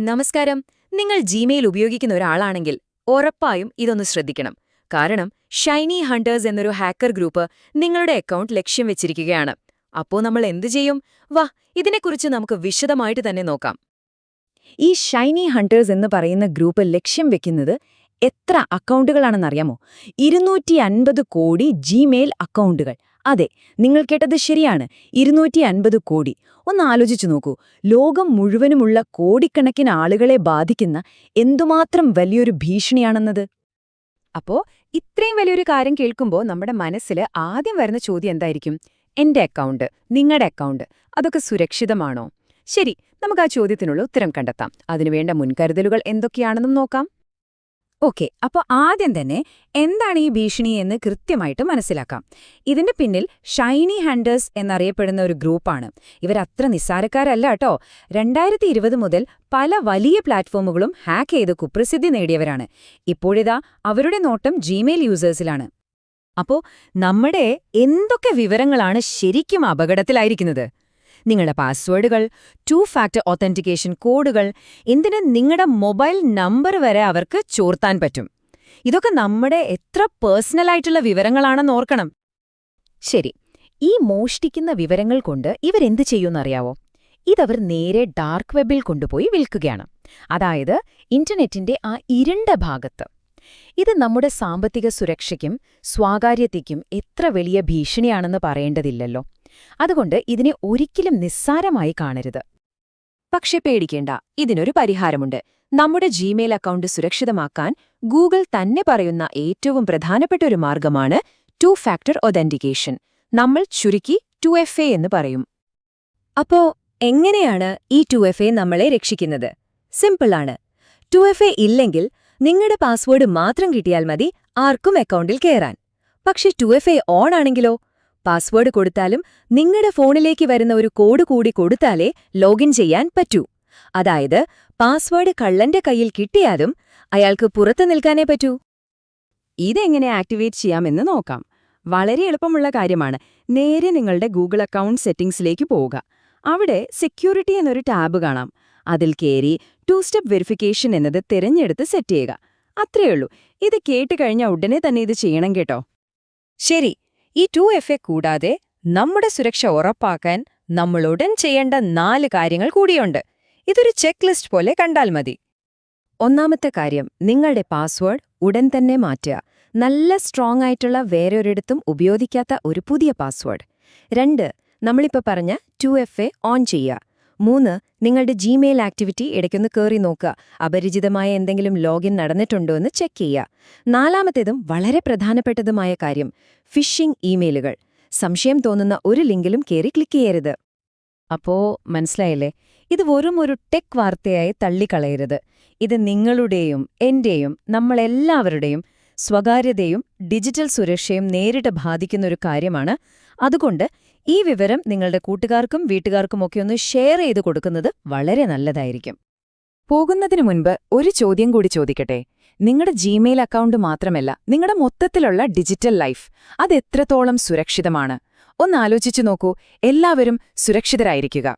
നമസ്കാരം. നിങ്ങൾ ജിമെയിൽ ഉപയോഗിക്കുന്ന ഒരാളാണെങ്കിൽ ഉറപ്പായും ഇതൊന്ന് ശ്രദ്ധിക്കണം. കാരണം ഷൈനി ഹണ്ടേഴ്സ് എന്നൊരു ഹാക്കർ ഗ്രൂപ്പ് നിങ്ങളുടെ അക്കൗണ്ട് ലക്ഷ്യം വെച്ചിരിക്കുകയാണ്. അപ്പോ നമ്മൾ എന്തു ചെയ്യും? വാ ഇതിനെക്കുറിച്ച് നമുക്ക് വിശദമായിട്ട് തന്നെ നോക്കാം. ഈ ഷൈനി ഹണ്ടേഴ്സ് എന്ന് പറയുന്ന ഗ്രൂപ്പ് ലക്ഷ്യം വെക്കുന്നത് എത്ര അക്കൗണ്ടുകളാണെന്നറിയാമോ ഇരുന്നൂറ്റി അൻപത് കോടി ജിമെയിൽ അക്കൗണ്ടുകൾ അതെ നിങ്ങൾ കേട്ടത് ശരിയാണ്. ഇരുന്നൂറ്റി അൻപത് കോടി. ഒന്ന് ആലോചിച്ചു നോക്കൂ. ലോകം മുഴുവനുമുള്ള കോടിക്കണക്കിന് ആളുകളെ ബാധിക്കുന്ന എന്തുമാത്രം വലിയൊരു ഭീഷണിയാണെന്നത്? അപ്പോ ഇത്രയും വലിയൊരു കാര്യം കേൾക്കുമ്പോൾ നമ്മുടെ മനസ്സിൽ ആദ്യം വരുന്ന ചോദ്യം എന്തായിരിക്കും? എന്റെ അക്കൗണ്ട് നിങ്ങളുടെ അക്കൗണ്ട് അതൊക്കെ സുരക്ഷിതമാണോ? ശരി നമുക്ക് ആ ചോദ്യത്തിനുള്ള ഉത്തരം കണ്ടെത്താം. അതിനുവേണ്ട മുൻകരുതലുകൾ എന്തൊക്കെയാണെന്നും നോക്കാം. ഓക്കെ അപ്പോൾ ആദ്യം തന്നെ എന്താണ് ഈ ഭീഷണി എന്ന് കൃത്യമായിട്ട് മനസ്സിലാക്കാം. ഇതിന്റെ പിന്നിൽ ഷൈനി ഹാൻഡേഴ്സ് എന്നറിയപ്പെടുന്ന ഒരു ഗ്രൂപ്പാണ്. ഇവരത്ര നിസ്സാരക്കാരല്ല കേട്ടോ. രണ്ടായിരത്തി ഇരുപത് മുതൽ പല വലിയ പ്ലാറ്റ്ഫോമുകളും ഹാക്ക് ചെയ്ത് കുപ്രസിദ്ധി നേടിയവരാണ്. ഇപ്പോഴിതാ അവരുടെ നോട്ടം ജിമെയിൽ യൂസേഴ്സിലാണ്. അപ്പോൾ നമ്മുടെ എന്തൊക്കെ വിവരങ്ങളാണ് ശരിക്കും അപകടത്തിലായിരിക്കുന്നത്? നിങ്ങളുടെ പാസ്വേഡുകൾ ടു ഫാക്ടർ ഒത്തന്റിക്കേഷൻ കോഡുകൾ എന്തിന് നിങ്ങളുടെ മൊബൈൽ നമ്പർ വരെ അവർക്ക് ചോർത്താൻ പറ്റും. ഇതൊക്കെ നമ്മുടെ എത്ര പേഴ്സണലായിട്ടുള്ള വിവരങ്ങളാണെന്ന് ഓർക്കണം. ശരി ഈ മോഷ്ടിക്കുന്ന വിവരങ്ങൾ കൊണ്ട് ഇവരെന്ത് ചെയ്യുമെന്നറിയാവോ? ഇതവർ നേരെ ഡാർക്ക് വെബിൽ കൊണ്ടുപോയി വിൽക്കുകയാണ്. അതായത് ഇന്റർനെറ്റിന്റെ ആ ഇരുണ്ട ഭാഗത്ത്. ഇത് നമ്മുടെ സാമ്പത്തിക സുരക്ഷയ്ക്കും സ്വാകാര്യതയ്ക്കും എത്ര വലിയ ഭീഷണിയാണെന്ന് പറയേണ്ടതില്ലല്ലോ. അതുകൊണ്ട് ഇതിനെ ഒരിക്കലും നിസ്സാരമായി കാണരുത്. പക്ഷെ പേടിക്കേണ്ട ഇതിനൊരു പരിഹാരമുണ്ട്. നമ്മുടെ ജിമെയിൽ അക്കൗണ്ട് സുരക്ഷിതമാക്കാൻ ഗൂഗിൾ തന്നെ പറയുന്ന ഏറ്റവും പ്രധാനപ്പെട്ട ഒരു മാർഗമാണ് ടു ഫാക്ടർ ഒതന്റിക്കേഷൻ നമ്മൾ ചുരുക്കി ടു എഫ് എ എന്ന് പറയും. അപ്പോ എങ്ങനെയാണ് ഈ ടു എഫ് എ നമ്മളെ രക്ഷിക്കുന്നത്? സിമ്പിളാണ് ടു എഫ് എ ഇല്ലെങ്കിൽ നിങ്ങളുടെ പാസ്വേഡ് മാത്രം കിട്ടിയാൽ മതി ആർക്കും അക്കൗണ്ടിൽ കയറാൻ പക്ഷെ ടു എഫ് എ ഓൺ ആണെങ്കിലോ? പാസ്വേഡ് കൊടുത്താലും നിങ്ങളുടെ ഫോണിലേക്ക് വരുന്ന ഒരു കോഡ് കൂടി കൊടുത്താലേ ലോഗിൻ ചെയ്യാൻ പറ്റൂ. അതായത് പാസ്വേഡ് കള്ളന്റെ കയ്യിൽ കിട്ടിയാലും അയാൾക്ക് പുറത്തു നിൽക്കാനേ പറ്റൂ. ഇതെങ്ങനെ ആക്ടിവേറ്റ് ചെയ്യാമെന്ന് നോക്കാം. വളരെ എളുപ്പമുള്ള കാര്യമാണ്. നേരെ നിങ്ങളുടെ ഗൂഗിൾ അക്കൗണ്ട് സെറ്റിംഗ്സിലേക്ക് പോവുക. അവിടെ സെക്യൂരിറ്റി എന്നൊരു ടാബ് കാണാം. അതിൽ കയറി ടു സ്റ്റെപ്പ് വെരിഫിക്കേഷൻ എന്നത് തിരഞ്ഞെടുത്ത് സെറ്റ് ചെയ്യുക. അത്രയേ ഉള്ളൂ ഇത് കേട്ട് കഴിഞ്ഞ ഉടനെ തന്നെ ഇത് ചെയ്യണം കേട്ടോ. ശരി. ഈ ടു എഫ് എ കൂടാതെ നമ്മുടെ സുരക്ഷ ഉറപ്പാക്കാൻ നമ്മൾ ഉടൻ ചെയ്യേണ്ട നാല് കാര്യങ്ങൾ കൂടിയുണ്ട്. ഇതൊരു ചെക്ക് ലിസ്റ്റ് പോലെ കണ്ടാൽ മതി. ഒന്നാമത്തെ കാര്യം നിങ്ങളുടെ പാസ്വേഡ് ഉടൻ തന്നെ മാറ്റുക. നല്ല സ്ട്രോങ് ആയിട്ടുള്ള വേറൊരിടത്തും ഉപയോഗിക്കാത്ത ഒരു പുതിയ പാസ്വേഡ് രണ്ട് നമ്മളിപ്പോൾ പറഞ്ഞ ടു എഫ് എ ഓൺ ചെയ്യുക. മൂന്ന് നിങ്ങളുടെ ജിമെയിൽ ആക്ടിവിറ്റി ഇടയ്ക്കൊന്ന് കയറി നോക്കുക. അപരിചിതമായ എന്തെങ്കിലും ലോഗിൻ നടന്നിട്ടുണ്ടോ എന്ന് ചെക്ക് ചെയ്യുക. നാലാമത്തേതും വളരെ പ്രധാനപ്പെട്ടതുമായ കാര്യം ഫിഷിംഗ് ഇമെയിലുകൾ സംശയം തോന്നുന്ന ഒരു ലിങ്കിലും കയറി ക്ലിക്ക് ചെയ്യരുത്. അപ്പോ മനസ്സിലായില്ലേ? ഇത് വെറും ഒരു ടെക് വാർത്തയായി തള്ളിക്കളയരുത്. ഇത് നിങ്ങളുടെയും എന്റെയും നമ്മളെല്ലാവരുടെയും സ്വകാര്യതയും ഡിജിറ്റൽ സുരക്ഷയും നേരിട്ട് ബാധിക്കുന്ന ഒരു കാര്യമാണ്. അതുകൊണ്ട് ഈ വിവരം നിങ്ങളുടെ കൂട്ടുകാർക്കും വീട്ടുകാർക്കുമൊക്കെ ഒന്ന് ഷെയർ ചെയ്ത് കൊടുക്കുന്നത് വളരെ നല്ലതായിരിക്കും. പോകുന്നതിനു മുൻപ് ഒരു ചോദ്യം കൂടി ചോദിക്കട്ടെ? നിങ്ങളുടെ ജിമെയിൽ അക്കൗണ്ട് മാത്രമല്ല നിങ്ങളുടെ മൊത്തത്തിലുള്ള ഡിജിറ്റൽ ലൈഫ് അതെത്രത്തോളം സുരക്ഷിതമാണ്? ഒന്നാലോചിച്ചു നോക്കൂ. എല്ലാവരും സുരക്ഷിതരായിരിക്കുക.